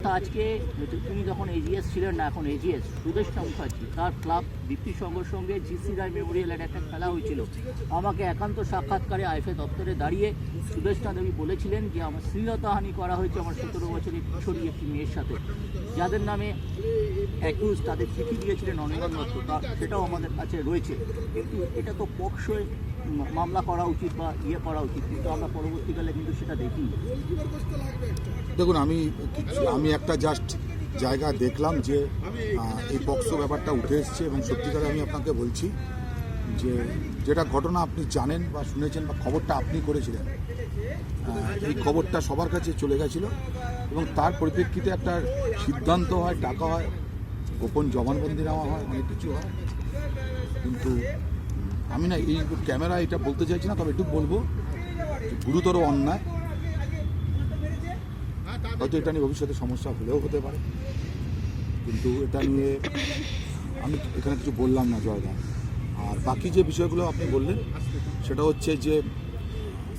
আজকে তিনি যখন এজিএস ছিলেন না, এখন এজিএস সুদেশটা মুখার্জি, তার ক্লাব দীপ্তি সংঘর সঙ্গে জিসি রায় মেমোরিয়ালের একটা খেলা হয়েছিল। আমাকে একান্ত সাক্ষাৎকারে আইফে দপ্তরে দাঁড়িয়ে সুদেশনা দেবী বলেছিলেন যে, আমার শ্লীলতাহানি করা হয়েছে আমার সতেরো বছরের কিশোরী একটি মেয়ের সাথে। যাদের নামে অ্যাকিউজ তাদের চিঠি দিয়েছিলেন অনির্বাণ দত্ত, তা সেটাও আমাদের কাছে রয়েছে। কিন্তু এটা তো পক্ষে মামলা করা উচিত বা ইয়ে করা উচিত, কিন্তু আমরা পরবর্তীকালে কিন্তু সেটা দেখি দেখুন, আমি কিছু আমি একটা জাস্ট জায়গা দেখলাম যে এই পক্সো ব্যাপারটা উঠে এসছে এবং সত্যিকারে আমি আপনাকে বলছি যে, যেটা ঘটনা আপনি জানেন বা শুনেছেন বা খবরটা আপনি করেছিলেন এই খবরটা সবার কাছে চলে গেছিল এবং তার পরিপ্রেক্ষিতে একটা সিদ্ধান্ত হয় ডাকা হয় গোপন জবানবন্দি নেওয়া হয়, অনেক কিছু হয়। কিন্তু আমি না এই ক্যামেরা এটা বলতে চাইছি না, তবে একটু বলব গুরুতর অন্যায়। হয়তো এটা নিয়ে ভবিষ্যতে সমস্যা হলেও হতে পারে। কিন্তু এটা নিয়ে আমি এখানে কিছু বললাম না জয়দা। আর বাকি যে বিষয়গুলো আপনি বললেন, সেটা হচ্ছে যে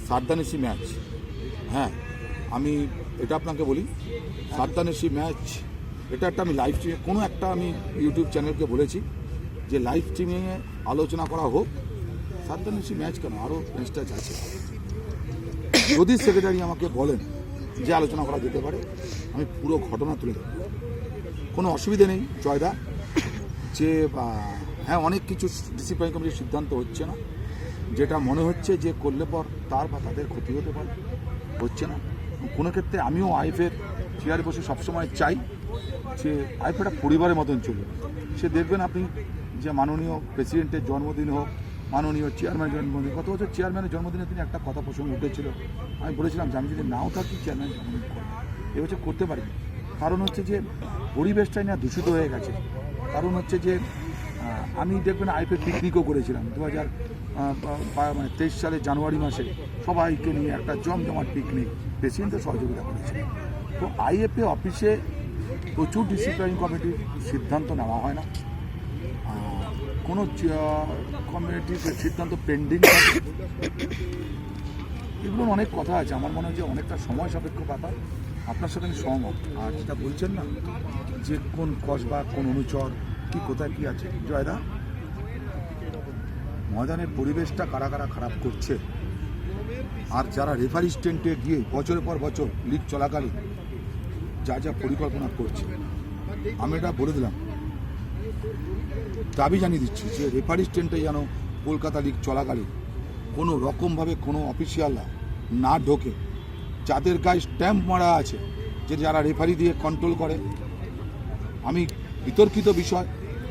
সারদানেসি ম্যাচ। হ্যাঁ আমি এটা আপনাকে বলি সারদানেসি ম্যাচ এটা একটা আমি লাইভ স্ট্রিমে কোনো একটা আমি ইউটিউব চ্যানেলকে বলেছি যে লাইভ স্ট্রিমিংয়ে আলোচনা করা হোক সারদানেসি ম্যাচ কেন? আরও ম্যাচটা আছে। যদি সেক্রেটারি আমাকে বলেন যে আলোচনা করা যেতে পারে, আমি পুরো ঘটনা তুলে ধরব। কোনো অসুবিধে নেই জয়দা যে হ্যাঁ অনেক কিছু ডিসিপ্লিন কমিটির সিদ্ধান্ত হচ্ছে না। যেটা মনে হচ্ছে যে করলে পর তার বা তাদের ক্ষতি হতে পারে, হচ্ছে না। কোনো ক্ষেত্রে আমিও আইফের চেয়ারে বসে সবসময় চাই যে আইফ একটা পরিবারের মতন চলবে সে দেখবেন আপনি যে মাননীয় প্রেসিডেন্টের জন্মদিন হোক, মাননীয় চেয়ারম্যানের জন্মদিন, গত বছর চেয়ারম্যানের জন্মদিনে তিনি একটা কথা প্রসঙ্গ উঠেছিল। আমি বলেছিলাম যে আমি যদি নাও থাকি চেয়ারম্যান জন্মদিন করব। এবছর করতে পারি কারণ হচ্ছে যে পরিবেশটাই না দূষিত হয়ে গেছে। কারণ হচ্ছে যে আমি দেখবেন আইপে পিকনিকও করেছিলাম। দু হাজার মানে তেইশ সালের জানুয়ারি মাসে সবাইকে নিয়ে একটা জমজমাট পিকনিক প্রেসিডেন্টের সহযোগিতা করেছিল তো আইএফএ অফিসে প্রচুর ডিসিপ্লিন কমিটির সিদ্ধান্ত নেওয়া হয় না। কোনো কমিউনিটির সিদ্ধান্ত পেন্ডিং এগুলো অনেক কথা আছে। আমার মনে হয় যে অনেকটা সময় সাপেক্ষ ব্যাপার। আপনার সাথে আমি সহমত। আর যেটা বলছেন না, যে কোন কসবা কোন অনুচর, কি কোথায় কি আছে, জয়দা? ময়দানের পরিবেশটা কারা কারা খারাপ করছে? আর যারা রেফারি স্ট্যান্ডে গিয়ে বছরের পর বছর লিগ চলাকালীন যা যা পরিকল্পনা করছে, আমি এটা বলে দিলাম। দাবি জানিয়ে দিচ্ছি যে রেফারি স্ট্যান্ডে যেন কলকাতা লিগ চলাকালীন কোনো রকমভাবে কোনো অফিসিয়ালরা না ঢোকে, যাদের গায়ে স্ট্যাম্প মারা আছে, যে যারা রেফারি দিয়ে কন্ট্রোল করে। আমি বিতর্কিত বিষয়,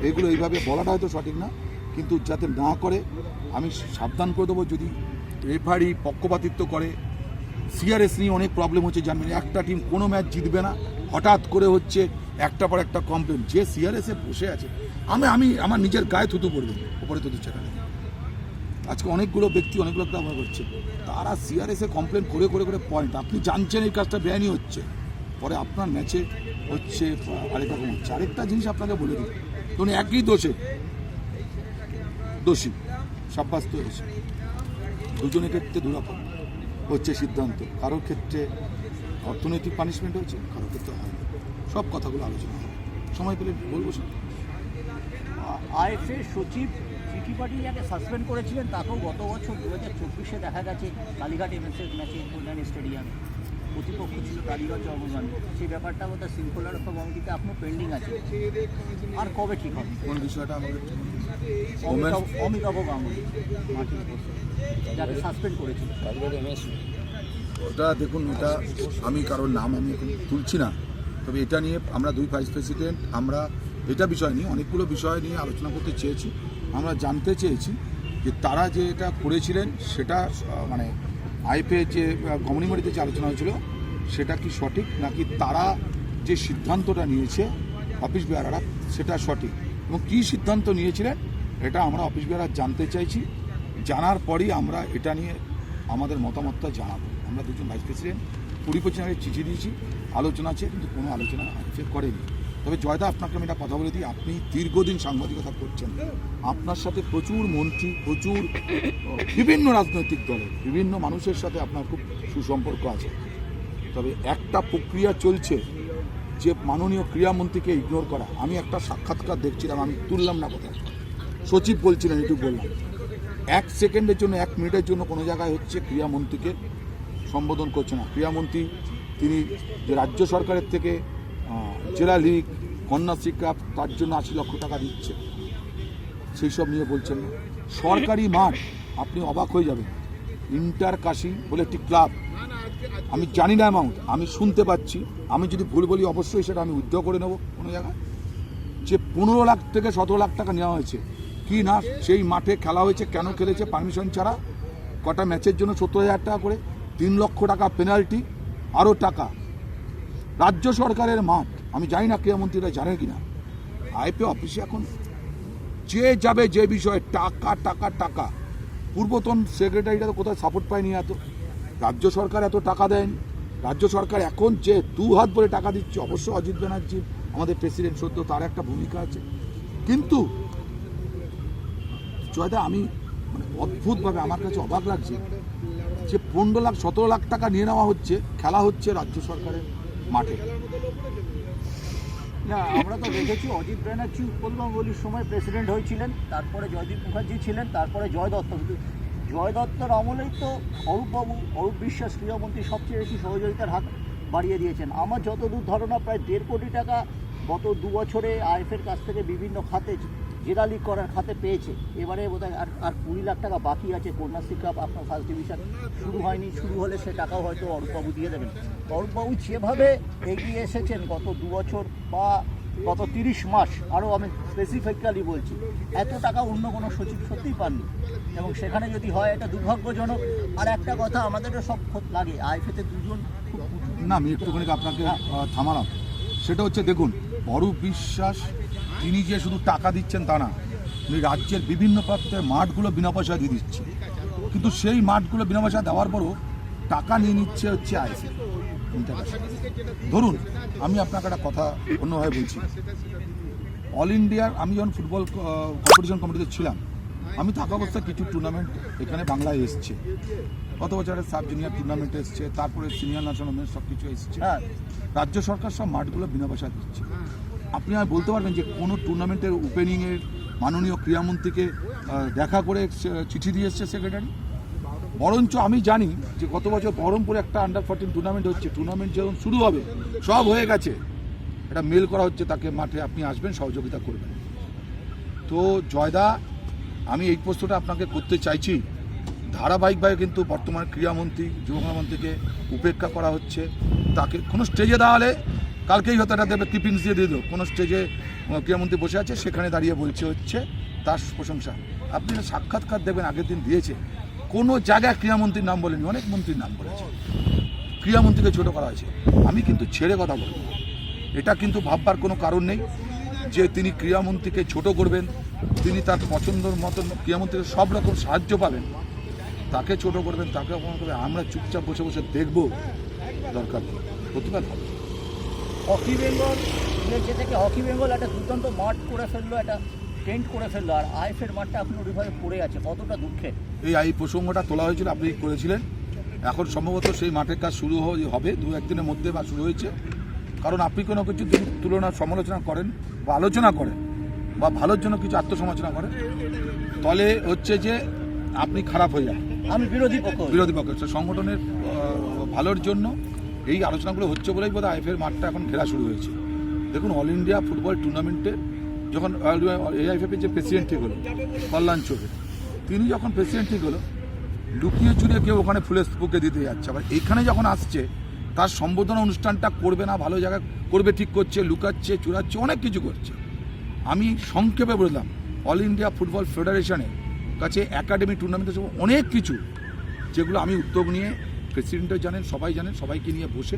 এগুলো এইভাবে বলাটা হয়তো সঠিক না, কিন্তু যাতে না করে, আমি সাবধান করে দেবো যদি রেফারি পক্ষপাতিত্ব করে সিআরএস নিয়ে অনেক প্রবলেম হচ্ছে জানবেন একটা টিম কোনো ম্যাচ জিতবে না। হঠাৎ করে হচ্ছে একটা পর একটা কমপ্লেন যে সিআরএসে বসে আছে, আমি আমি, আমার নিজের গায়ে থুতু পড়বে ওপরে থুতু দিচ্ছে এখানে আজকে অনেকগুলো ব্যক্তি, অনেকগুলো ব্যবহার করছে। তারা সিআরএসে কমপ্লেন করে করে করে পয়েন্ট আপনি জানছেন এই কাজটা বেআইনি হচ্ছে। পরে আপনার ম্যাচে হচ্ছে আরেক রকম হচ্ছে আরেকটা জিনিস আপনাকে বলে দিই। ধরুন একই দোষে, দোষী সাব্যস্ত হয়েছে। দুজনের ক্ষেত্রে দুরকম হচ্ছে সিদ্ধান্ত। কারোর ক্ষেত্রে অর্থনৈতিক পানিশমেন্ট হচ্ছে, কারোর ক্ষেত্রে হয়নি সব কথাগুলো আলোচনা হবে। সময় পেলে বলব সব আইএফএ সচিব চিঠি পাঠিয়ে যাকে সাসপেন্ড করেছিলেন, তাকেও গত বছর দু হাজার চব্বিশে দেখা গেছে কালীঘাট এমএসএস ম্যাচে কল্যাণী স্টেডিয়ামে প্রতিপক্ষ ছিল কালীঘাট জন্মগান্ধী সেই ব্যাপারটা বোধহয় শৃঙ্খলা রক্ষা কমিটিতে এখনও পেন্ডিং আছে। আর কবে ঠিক হবে? কোন বিষয়টা আমাদের অমিতাভ অমিতাভ গাঙ্গুলি যাকে সাসপেন্ড করেছিল। ওটা দেখুন ওটা আমি কারোর নাম আমি তুলছি না। তবে এটা নিয়ে আমরা দুই ভাইস প্রেসিডেন্ট আমরা এটা বিষয় নিয়ে অনেকগুলো বিষয় নিয়ে আলোচনা করতে চেয়েছি। আমরা জানতে চেয়েছি যে তারা যে এটা করেছিলেন সেটা মানে আইপে যে কমিউনিটিতে যে আলোচনা হয়েছিল, সেটা কি সঠিক? নাকি তারা যে সিদ্ধান্তটা নিয়েছে অফিস বেয়ারারা সেটা সঠিক? এবং কী সিদ্ধান্ত নিয়েছিলেন, এটা আমরা অফিস বেয়ারা জানতে চাইছি। জানার পরই আমরা এটা নিয়ে আমাদের মতামতটা জানাব। আমরা দুজন ভাইস প্রেসিডেন্ট কুড়ি পঁচিশ চিঠি দিয়েছি, আলোচনা আছে, কিন্তু কোনো আলোচনা করেনি। তবে জয়দা, আপনাকে আমি একটা কথা বলে দিই। আপনি দীর্ঘদিন সাংবাদিকতা করছেন। আপনার সাথে প্রচুর মন্ত্রী, প্রচুর বিভিন্ন রাজনৈতিক দলের বিভিন্ন মানুষের সাথে আপনার খুব সুসম্পর্ক আছে। তবে একটা প্রক্রিয়া চলছে যে মাননীয় ক্রীড়ামন্ত্রীকে ইগনোর করা। আমি একটা সাক্ষাৎকার দেখছিলাম, আমি তুললাম না কোথায়। সচিব বলছিলেন একটু বললাম। এক সেকেন্ডের জন্য, এক মিনিটের জন্য কোনো জায়গায় হচ্ছে ক্রীড়ামন্ত্রীকে সম্বোধন করছে না। ক্রীড়ামন্ত্রী, তিনি যে রাজ্য সরকারের থেকে জেলা লীগ কন্যাশ্রী কাপ তার জন্য আশি লক্ষ টাকা দিচ্ছে। সেই সব নিয়ে বলছেন। সরকারি মাঠ, আপনি অবাক হয়ে যাবেন। ইন্টার কাশি বলে একটি ক্লাব আমি জানি না অ্যামাউন্ট আমি শুনতে পাচ্ছি। আমি যদি ভুল বলি, অবশ্যই সেটা আমি উদ্যোগ করে নেব কোনো জায়গায়। যে পনেরো লাখ থেকে সতেরো লাখ টাকা নেওয়া হয়েছে, কি না, সেই মাঠে খেলা হয়েছে, কেন খেলেছে পারমিশন ছাড়া? কটা ম্যাচের জন্য সত্তর হাজার টাকা করে, তিন লক্ষ টাকা পেনাল্টি আরও টাকা। রাজ্য সরকারের মাঠ আমি জানি না ক্রীড়ামন্ত্রীরা জানেন কি না আইপি অফিসে এখন যে যাবে যে বিষয়ে টাকা টাকা টাকা। পূর্বতন সেক্রেটারিটা তো কোথায় সাপোর্ট পায়নি এত। রাজ্য সরকার এত টাকা দেয়নি। রাজ্য সরকার এখন যে দু হাত ভরে টাকা দিচ্ছে, অবশ্য অজিত ব্যানার্জি, আমাদের প্রেসিডেন্ট সদ্য তার একটা ভূমিকা আছে। কিন্তু জয়দা, আমি মানে অদ্ভুতভাবে আমার কাছে অবাক লাগছে যে পনেরো লাখ, সতেরো লাখ টাকা নিয়ে নেওয়া হচ্ছে, খেলা হচ্ছে রাজ্য সরকারের মাঠে। না, আমরা তো দেখেছি অজিত ব্যানার্জি উৎপল বলির সময় প্রেসিডেন্ট হয়েছিলেন, তারপরে জয়দীপ মুখার্জি ছিলেন, তারপরে জয় দত্ত। জয় দত্তর আমলেই তো অরূপবাবু, অরূপ বিশ্বাস ক্রীড়ামন্ত্রী সবচেয়ে বেশি সহযোগিতার হাত বাড়িয়ে দিয়েছেন। আমার যতদূর ধারণা, প্রায় দেড় কোটি টাকা গত দু বছরে আইএফের কাছ থেকে বিভিন্ন খাতে জেলা লিগ করার খাতে পেয়েছে। এবারে বোধহয় আর আর কুড়ি লাখ টাকা বাকি আছে কন্যাশ্রী কাপ আপনার ফার্স্ট ডিভিশন শুরু হয়নি শুরু হলে সে টাকাও হয়তো অরূপবাবু দিয়ে দেবেন। অরূপবাবু যেভাবে এগিয়ে এসেছেন গত দু বছর বা গত তিরিশ মাস আরও আমি স্পেসিফিক্যালি বলছি এত টাকা অন্য কোনো সচিব সত্যিই পাননি। এবং সেখানে যদি হয় এটা দুর্ভাগ্যজনক। আর একটা কথা আমাদেরও সব লাগে। আইফেতে দুজন না আমি একটুখানি আপনাকে আহ, থামালাম। সেটা হচ্ছে দেখুন অরূপ বিশ্বাস তিনি যে শুধু টাকা দিচ্ছেন তা না উনি রাজ্যের বিভিন্ন প্রান্তের মাঠগুলো বিনা পয়সায় দিয়ে দিচ্ছে। কিন্তু সেই মাঠগুলো বিনা পয়সা দেওয়ার পরও টাকা নিয়ে নিচ্ছে হচ্ছে আইসি ধরুন আমি আপনাকে একটা কথা অন্যভাবে বলছি। অল ইন্ডিয়ার আমি যখন ফুটবল কম্পিটিশন কমিটিতে ছিলাম আমি থাকা অবস্থায় কিছু টুর্নামেন্ট এখানে বাংলায় এসছে। গত বছরের সাব জুনিয়র টুর্নামেন্ট এসছে তারপরে সিনিয়র ন্যাশনাল সব কিছু এসছে। হ্যাঁ। রাজ্য সরকার সব মাঠগুলো বিনা পয়সা দিচ্ছে। আপনি আর বলতে পারবেন যে কোনো টুর্নামেন্টের ওপেনিংয়ের মাননীয় ক্রীড়ামন্ত্রীকে দেখা করে চিঠি দিয়ে এসছে সেক্রেটারি বরঞ্চ আমি জানি যে গত বছর বহরমপুরে একটা আন্ডার ফোরটিন টুর্নামেন্ট হচ্ছে। টুর্নামেন্ট যখন শুরু হবে, সব হয়ে গেছে। এটা মেল করা হচ্ছে, তাকে মাঠে আপনি আসবেন, সহযোগিতা করবেন। তো জয়দা, আমি এই প্রশ্নটা আপনাকে করতে চাইছি। ধারাবাহিকভাবে কিন্তু বর্তমান ক্রীড়ামন্ত্রী যুবমন্ত্রীকে উপেক্ষা করা হচ্ছে। তাকে কোনো স্টেজে দাঁড়ালে কালকেই হয়তো এটা দেবে ক্লিপিংস দিয়ে দিল কোনো স্টেজে ক্রীড়ামন্ত্রী বসে আছে, সেখানে দাঁড়িয়ে বলছে হচ্ছে তার প্রশংসা। আপনি সাক্ষাৎকার দেবেন, আগের দিন দিয়েছে, কোনো জায়গায় ক্রীড়ামন্ত্রীর নাম বলেনি, অনেক মন্ত্রীর নাম বলেছে। ক্রীড়ামন্ত্রীকে ছোট করা হয়েছে। আমি কিন্তু ছেড়ে কথা বলব এটা কিন্তু ভাববার কোনো কারণ নেই যে তিনি ক্রীড়ামন্ত্রীকে ছোট করবেন, তিনি তার পছন্দর মতন ক্রীড়ামন্ত্রীকে সব রকম সাহায্য পাবেন। তাকে ছোট করবেন, তাকে অপমান করবেন, আমরা চুপচাপ বসে বসে দেখব দরকার প্রতিবাদ হবে। হকি বেঙ্গল ইংরেজি থেকে হকি বেঙ্গল একটা দুর্দান্ত মাঠ করে ফেলল একটা টেন্ট করে ফেলল আর আইএফের মাঠটা এখনও ওইভাবে পড়ে আছে কতটা দুঃখের। এই আই প্রসঙ্গটা তোলা হয়েছিল আপনি করেছিলেন। এখন সম্ভবত সেই মাঠের কাজ শুরু হবে দু একদিনের মধ্যে বা শুরু হয়েছে। কারণ আপনি কোনো কিছু তুলনা সমালোচনা করেন বা আলোচনা করেন বা ভালোর জন্য কিছু আত্মসমালোচনা করেন তাহলে হচ্ছে যে আপনি খারাপ হয়ে যান। আমি বিরোধী পক্ষ বিরোধী পক্ষ সংগঠনের ভালোর জন্য এই আলোচনাগুলো হচ্ছে বলেই বোধহয় আইএফের মাঠটা এখন ঘেরা শুরু হয়েছে। দেখুন অল ইন্ডিয়া ফুটবল টুর্নামেন্টে যখন এআইএফের যে প্রেসিডেন্ট ঠিক হলো কল্যাণ চৌধুরী, তিনি যখন প্রেসিডেন্ট ঠিক হলো লুকিয়ে চুরিয়ে কেউ ওখানে ফুলের বুকে দিতে যাচ্ছে। আবার এখানে যখন আসছে, তার সম্বোধনা অনুষ্ঠানটা করবে না, ভালো জায়গায় করবে, ঠিক করছে, লুকাচ্ছে, চুরাচ্ছে, অনেক কিছু করছে। আমি সংক্ষেপে বললাম অল ইন্ডিয়া ফুটবল ফেডারেশনের কাছে একাডেমি টুর্নামেন্টের অনেক কিছু, যেগুলো আমি উদ্যোগ নিয়ে প্রেসিডেন্টও জানেন, সবাই জানেন, সবাইকে নিয়ে বসে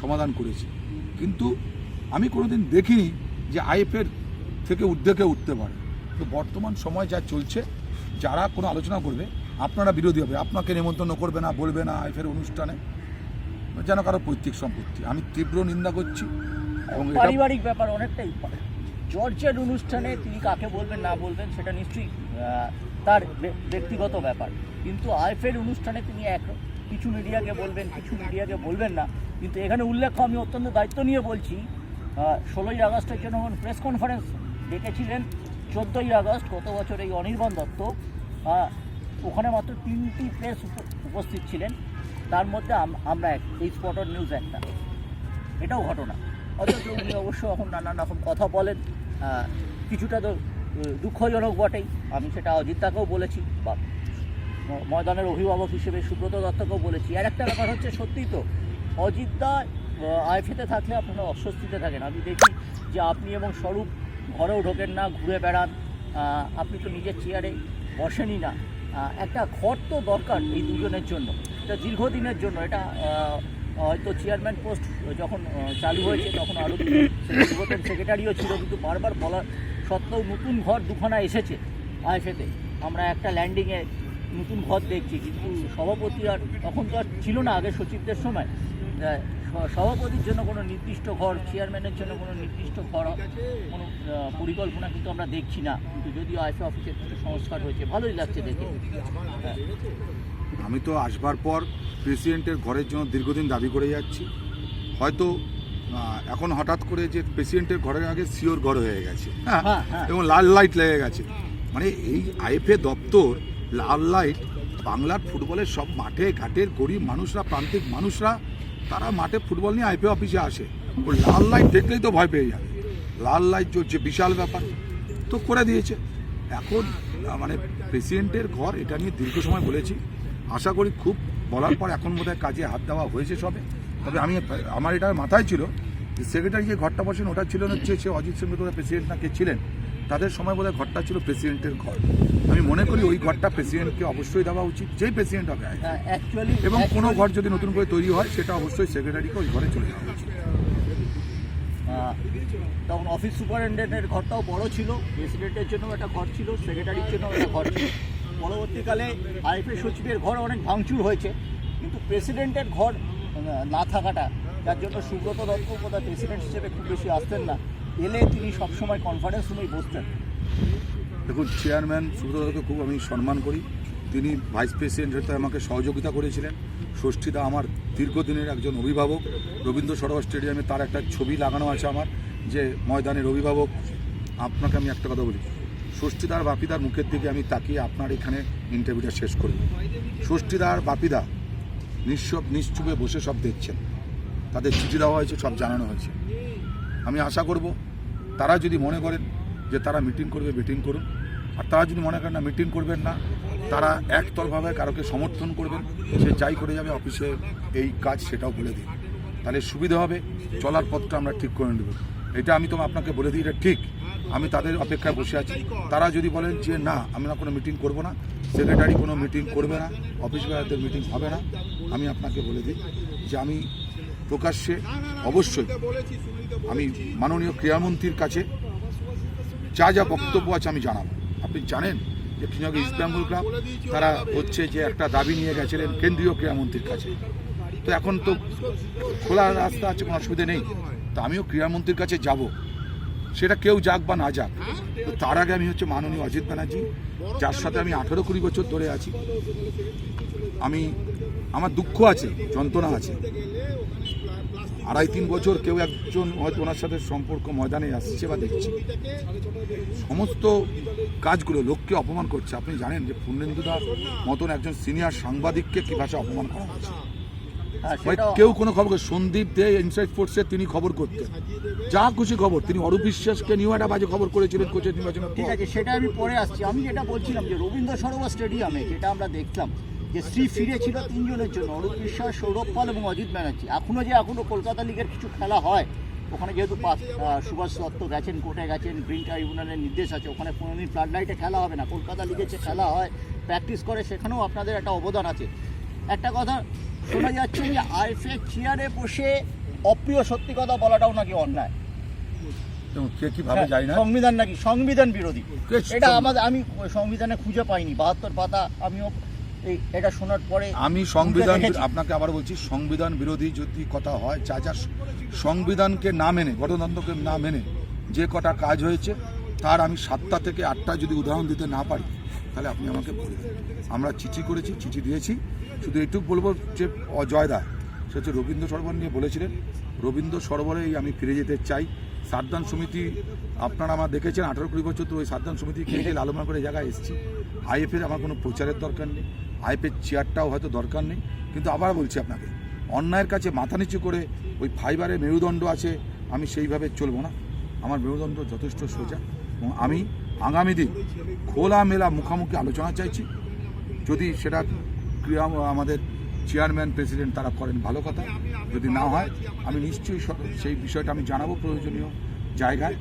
সমাধান করেছি। কিন্তু আমি কোনোদিন দেখিনি যে আইএফের থেকে উদ্যোগে উঠতে পারে। তো বর্তমান সময় যা চলছে, যারা কোনো আলোচনা করবে, আপনারা বিরোধী হবে। আপনাকে নেমন্তন্ন করবে না, বলবে না আইএফের অনুষ্ঠানে। যেন কারও পৈতৃক সম্পত্তি। আমি তীব্র নিন্দা করছি এবং পারিবারিক ব্যাপার অনেকটাই জর্জের অনুষ্ঠানে তিনি কাকে বলবেন, না বলবেন, সেটা নিশ্চয়ই তার ব্যক্তিগত ব্যাপার। কিন্তু আইফের অনুষ্ঠানে তিনি এক কিছু মিডিয়াকে বলবেন, কিছু মিডিয়াকে বলবেন না। কিন্তু এখানে উল্লেখ্য, আমি অত্যন্ত দায়িত্ব নিয়ে বলছি ষোলোই আগস্টের জন্য প্রেস কনফারেন্স ডেকেছিলেন, চোদ্দোই আগস্ট, গত বছর এই অনির্বাণ দত্ত ওখানে মাত্র তিনটি প্রেস উপস্থিত ছিলেন। তার মধ্যে আম- আমরা এক, এই স্পটার নিউজ একটা। এটাও ঘটনা। অথচ উনি অবশ্য এখন নানান রকম কথা বলেন কিছুটা তো দুঃখজনক বটেই। আমি সেটা অজিতাকেও বলেছি, বা ময়দানের অভিভাবক হিসেবে সুব্রত দত্তকেও বলেছি। আর একটা ব্যাপার হচ্ছে, সত্যিই তো অজিতদা আইফেতে থাকলে আপনারা অস্বস্তিতে থাকেন। আমি দেখি যে আপনি এবং স্বরূপ ঘরেও ঢোকেন না, ঘুরে বেড়ান। আপনি তো নিজের চেয়ারে বসেনই না। একটা ঘর তো দরকার এই দুজনের জন্য। এটা দীর্ঘদিনের জন্য। এটা হয়তো চেয়ারম্যান পোস্ট যখন চালু হয়েছে, তখন আরও পূর্বতন সেক্রেটারিও ছিল, কিন্তু বারবার বলার সত্ত্বেও নতুন ঘর দুখানা এসেছে আইফেতে। আমরা একটা ল্যান্ডিংয়ে নতুন ঘর দেখছি কিন্তু সভাপতি আর তখন তো আর ছিল না আগে সচিবদের সময়। সভাপতির জন্য কোনো নির্দিষ্ট ঘর চেয়ারম্যানের জন্য কোনো নির্দিষ্ট ঘর কোনো পরিকল্পনা কিন্তু আমরা দেখছি না। কিন্তু যদিও আইফে অফিসের কিছু সংস্কার হয়েছে ভালোই লাগছে দেখে। আমি তো আসবার পর প্রেসিডেন্টের ঘরের জন্য দীর্ঘদিন দাবি করে যাচ্ছি। হয়তো এখন হঠাৎ করে যে প্রেসিডেন্টের ঘরের আগে সিওর ঘর হয়ে গেছে। হ্যাঁ হ্যাঁ, হ্যাঁ। এবং লাল লাইট লেগে গেছে। মানে এই আইএফএ দপ্তর লাল লাইট, বাংলার ফুটবলের সব মাঠে ঘাটের গরিব মানুষরা, প্রান্তিক মানুষরা, তারা মাঠে ফুটবল নিয়ে আইপিএ অফিসে আসে। ও লাল লাইট দেখলেই তো ভয় পেয়ে যাবে। লাল লাইট জ্বলছে বিশাল ব্যাপার, তো করে দিয়েছে। এখন মানে প্রেসিডেন্টের ঘর, এটা নিয়ে দীর্ঘ সময় বলেছি। আশা করি খুব বলার পর এখন বোধহয় কাজে হাত দেওয়া হয়েছে সবে। তবে আমি, আমার এটা মাথায় ছিল সেক্রেটারি যে ঘরটা বসেন, ওটা ছিল না হচ্ছে সে অজিত সিং প্রেসিডেন্ট না কে ছিলেন তাদের সময় বোধহয় ঘরটা ছিল প্রেসিডেন্টের ঘর। আমি মনে করি ওই ঘরটা প্রেসিডেন্টকে অবশ্যই দেওয়া উচিত যেই প্রেসিডেন্ট হবে অ্যাকচুয়ালি এবং কোনো ঘর যদি নতুন করে তৈরি হয় সেটা অবশ্যই সেক্রেটারিকে ওই ঘরে চলে যাওয়া উচিত। তখন অফিস সুপারিনটেন্ডেন্টের ঘরটাও বড় ছিল প্রেসিডেন্টের জন্য একটা ঘর ছিল সেক্রেটারির জন্য একটা ঘর ছিল। পরবর্তীকালে আইএফএ সচিবের ঘর অনেক ভাঙচুর হয়েছে কিন্তু প্রেসিডেন্টের ঘর না থাকাটা যার জন্য সুব্রত দত্ত বোধহয় প্রেসিডেন্ট হিসেবে খুব বেশি আসতেন না। এলে তিনি সবসময় কনফারেন্স রুমেই বসতেন। দেখুন চেয়ারম্যান সুব্রতকে খুব আমি সম্মান করি। তিনি ভাইস প্রেসিডেন্ট হতে আমাকে সহযোগিতা করেছিলেন। ষষ্ঠীদা আমার দীর্ঘদিনের একজন অভিভাবক। রবীন্দ্র সরোবর স্টেডিয়ামে তার একটা ছবি লাগানো আছে আমার, যে ময়দানের অভিভাবক। আপনাকে আমি একটা কথা বলি, ষষ্ঠীদার বাপিদার মুখের দিকে আমি তাকিয়ে আপনার এখানে ইন্টারভিউটা শেষ করি। ষষ্ঠীদার বাপিদা নিঃসব নিশ্চুপে বসে সব দেখছেন। তাদের চিঠি দেওয়া হয়েছে, সব জানানো হয়েছে। আমি আশা করব তারা যদি মনে করেন যে তারা মিটিং করবে, মিটিং করুন। আর তারা যদি মনে করেন না, মিটিং করবেন না, তারা একতরভাবে কারোকে সমর্থন করবেন, সে যাই করে যাবে, অফিসে এই কাজ সেটাও বলে দিন। তাহলে সুবিধা হবে, চলার পথটা আমরা ঠিক করে নেব। এটা আমি তো আপনাকে বলে দিই, এটা ঠিক। আমি তাদের অপেক্ষায় বসে আছি। তারা যদি বলেন যে না, আমরা কোনো মিটিং করব না, সেক্রেটারি কোনো মিটিং করবে না, অফিস বেড়াতে মিটিং হবে না, আমি আপনাকে বলে দিই যে আমি প্রকাশ্যে অবশ্যই আমি মাননীয় ক্রীড়ামন্ত্রীর কাছে যা যা বক্তব্য আছে আমি জানাব। আপনি জানেন যে কিনকে ইস্ট বেঙ্গল ক্লাব, তারা হচ্ছে যে একটা দাবি নিয়ে গেছিলেন কেন্দ্রীয় ক্রীড়ামন্ত্রীর কাছে। তো এখন তো খোলা রাস্তা আছে, কোনো অসুবিধা নেই। তো আমিও ক্রীড়ামন্ত্রীর কাছে যাব। সেটা কেউ যাক বা না যাক, তো তার আগে আমি হচ্ছে মাননীয় অজিত ব্যানার্জি, যার সাথে আমি আঠেরো কুড়ি বছর ধরে আছি। আমি, আমার দুঃখ আছে, যন্ত্রণা আছে। আড়াই তিন বছর কেউ একজন হয়তো ওনার সাথে সম্পর্ক ময়দানে আসছে বা দেখছে। সমস্ত কাজগুলো লোককে অপমান করছে। আপনি জানেন যে পূর্ণেন্দুদার মতন একজন সিনিয়র সাংবাদিককে কি ভাষা অপমান করা হচ্ছে হ্যাঁ, মানে কেউ কোনো খবর সন্দীপ দে ইনসাইড স্পোর্টসে তিনি খবর করতেন। যা খুশি খবর তিনি অরূপ বিশ্বাসকে নিয়েও একটা বাজে খবর করেছিলেন কোচের নির্বাচনের ঠিক আছে সেটা আমি পরে আসছি। আমি যেটা বলছিলাম যে রবীন্দ্র সরোবর স্টেডিয়ামে যেটা আমরা দেখলাম যে শ্রী ফিরেছিল তিনজনের জন্য অরূপ বিশ্বাস সৌরভ পাল এবং অজিত ব্যানার্জি। এখনও যে এখনও কলকাতা লিগের কিছু খেলা হয় ওখানে যেহেতু সুভাষ দত্ত গেছেন কোর্টে গেছেন গ্রিন ট্রাইব্যুনালের নির্দেশ আছে ওখানে কোনো দিন ফ্লাড লাইটে খেলা হবে না। কলকাতা লিগে যে খেলা হয় প্র্যাকটিস করে সেখানেও আপনাদের একটা অবদান আছে। একটা কথা শোনা যাচ্ছে যে আইএফএ চেয়ারে বসে অপ্রিয় সত্যি কথা বলাটাও নাকি অন্যায়। এবং কে কীভাবে যায় না? হ্যাঁ, সংবিধান নাকি সংবিধান বিরোধী। এটা আমাদের আমি সংবিধানে খুঁজে পাইনি বাহাত্তর পাতা আমিও এটা শোনার পরে আমি সংবিধান আপনাকে আবার বলছি সংবিধান বিরোধী যদি কথা হয় যা যা সংবিধানকে না মেনে গণতন্ত্রকে না মেনে যে কটা কাজ হয়েছে তার আমি সাতটা থেকে আটটা যদি উদাহরণ দিতে না পারি তাহলে আপনি আমাকে বলবেন। আমরা চিঠি করেছি চিঠি দিয়েছি। শুধু এইটুকু বলব যে অজয় অজয়দা সে হচ্ছে রবীন্দ্র সরোবর নিয়ে বলেছিলেন রবীন্দ্র সরোবরেই আমি ফিরে যেতে চাই। সাদ্দান সমিতি, আপনারা আমার দেখেছেন, আঠারো কুড়ি বছর তো ওই সাদ্দান সমিতি খেয়ে লালমান করে জায়গায় এসেছি। আইএফের আমার কোনো প্রচারের দরকার নেই আইএফের চেয়ারটাও হয়তো দরকার নেই, কিন্তু আবার বলছি আপনাকে, অন্যায়ের কাছে মাথা নিচু করে ওই ফাইবারের মেরুদণ্ড আছে, আমি সেইভাবে চলবো না। আমার মেরুদণ্ড যথেষ্ট সোজা এবং আমি আগামী দিন খোলামেলা মুখামুখি আলোচনা চাইছি। যদি সেটা ক্রিয়া, আমাদের চেয়ারম্যান, প্রেসিডেন্ট তারা করেন ভালো কথা। যদি না হয়, আমি নিশ্চয়ই সেই বিষয়টা আমি জানাব প্রয়োজনীয় জায়গায়।